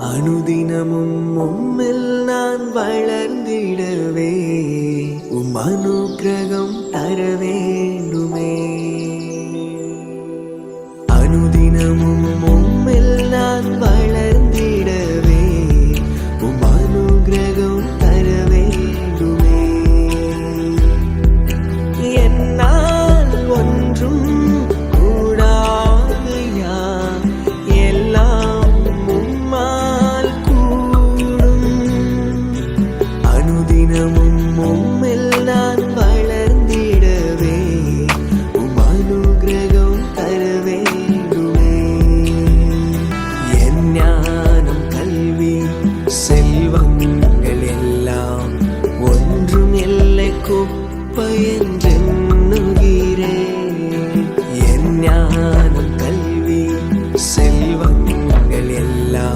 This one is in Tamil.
അനുദിനമും ഉമ്മിൽ നാൻ വളർന്നിടവേ. ഉമ്മനുഗ്രഹം തരവേണ്ടുമേ. അനുദിനമും உம்மில் நான் வளர்ந்திடவே. உம் அனுகிரகம் தர வேண்டுமே என் ஞானம் கல்வி செல்வங்கள் எல்லாம் ஒன்றும் இல்லை குப்பை என் ஞானம் கல்வி செல்வங்கள் எல்லாம்